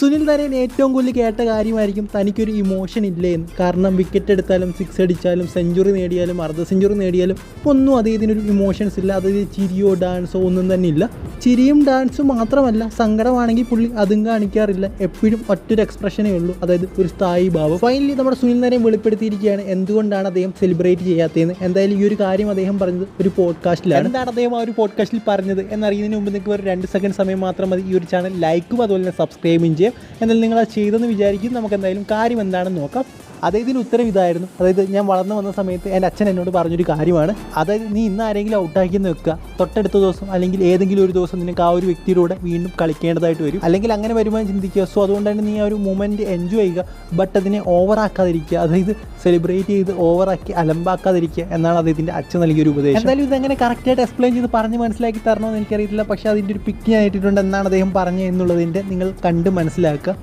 സുനിൽ നരേൻ ഏറ്റവും കൂടുതൽ കേട്ട കാര്യമായിരിക്കും തനിക്കൊരു ഇമോഷൻ ഇല്ലേ എന്ന് കാരണം വിക്കറ്റ് എടുത്താലും സിക്സ് അടിച്ചാലും സെഞ്ചുറി നേടിയാലും അർദ്ധ സെഞ്ചുറി നേടിയാലും ഒന്നും അദ്ദേഹത്തിനൊരു ഇമോഷൻസ് ഇല്ല. അതായത് ചിരിയോ ഡാൻസോ ഒന്നും തന്നെ ഇല്ല. ചിരിയും ഡാൻസും മാത്രമല്ല സങ്കടമാണെങ്കിൽ പുള്ളി അതും കാണിക്കാറില്ല. എപ്പോഴും ഒറ്റൊരു എക്സ്പ്രഷനേ ഉള്ളൂ. അതായത് ഒരു സ്ഥായി ഭാവം. ഫൈനലി നമ്മുടെ സുനിൽ നരേൻ വെളിപ്പെടുത്തിയിരിക്കുകയാണ്. എന്തുകൊണ്ടാണ് അദ്ദേഹം സെലിബ്രേറ്റ് ചെയ്യാത്തതെന്ന്. എന്തായാലും ഈ ഒരു കാര്യം അദ്ദേഹം പറഞ്ഞത് ഒരു പോഡ്കാസ്റ്റിലാണ് എന്താണ് അദ്ദേഹം ആ ഒരു പോഡ്കാസ്റ്റിൽ പറഞ്ഞത് എന്നറിയുന്നതിന് മുമ്പ് നിങ്ങൾക്ക് ഒരു രണ്ട് സെക്കൻഡ് സമയം മാത്രം മതി. ഈ ഒരു ചാനൽ ലൈക്കും അതുപോലെ തന്നെ സബ്സ്ക്രൈബും ചെയ്യാം. എന്നാൽ നിങ്ങൾ അത് ചെയ്തെന്ന് വിചാരിക്കും. നമുക്ക് എന്തായാലും കാര്യം എന്താണെന്ന് നോക്കാം. അദ്ദേഹത്തിന് ഉത്തരം ഇതായിരുന്നു. അതായത് ഞാൻ വളർന്നു വന്ന സമയത്ത് എന്റെ അച്ഛൻ എന്നോട് പറഞ്ഞൊരു കാര്യമാണ്. അതായത് നീ ഇന്ന് ആരെങ്കിലും ഔട്ടാക്കി വെക്കുക തൊട്ടടുത്ത ദിവസം അല്ലെങ്കിൽ ഏതെങ്കിലും ഒരു ദിവസം നിനക്ക് ആ ഒരു വ്യക്തിയുടെ വീണ്ടും കളിക്കേണ്ടതായിട്ട് വരും. അല്ലെങ്കിൽ അങ്ങനെ വരുമ്പോൾ ചിന്തിക്കുക. സോ അതുകൊണ്ട് തന്നെ നീ ആ ഒരു മൂമെന്റ് എൻജോയ് ചെയ്യുക. ബട്ട് അതിനെ ഓവറാക്കാതിരിക്കുക അതായത് സെലിബ്രേറ്റ് ചെയ്ത് ഓവറാക്കി അലമ്പാക്കാതിരിക്കുക എന്നാണ് അദ്ദേഹത്തിന്റെ അച്ഛൻ നൽകിയൊരു ഉപദേശം. എന്തായാലും ഇതെങ്ങനെ കറക്റ്റായിട്ട് എക്സ്പ്ലെയിൻ ചെയ്ത് പറഞ്ഞ് മനസ്സിലാക്കി തരണമെന്ന് എനിക്കറിയില്ല പക്ഷേ അതിന്റെ ഒരു പിക്ക് ഞാൻ ഇട്ടിട്ടുണ്ട് എന്നാണ് അദ്ദേഹം പറഞ്ഞത് എന്നുള്ളതിന്റെ നിങ്ങൾ കണ്ട് മനസ്സിലാക്കുക.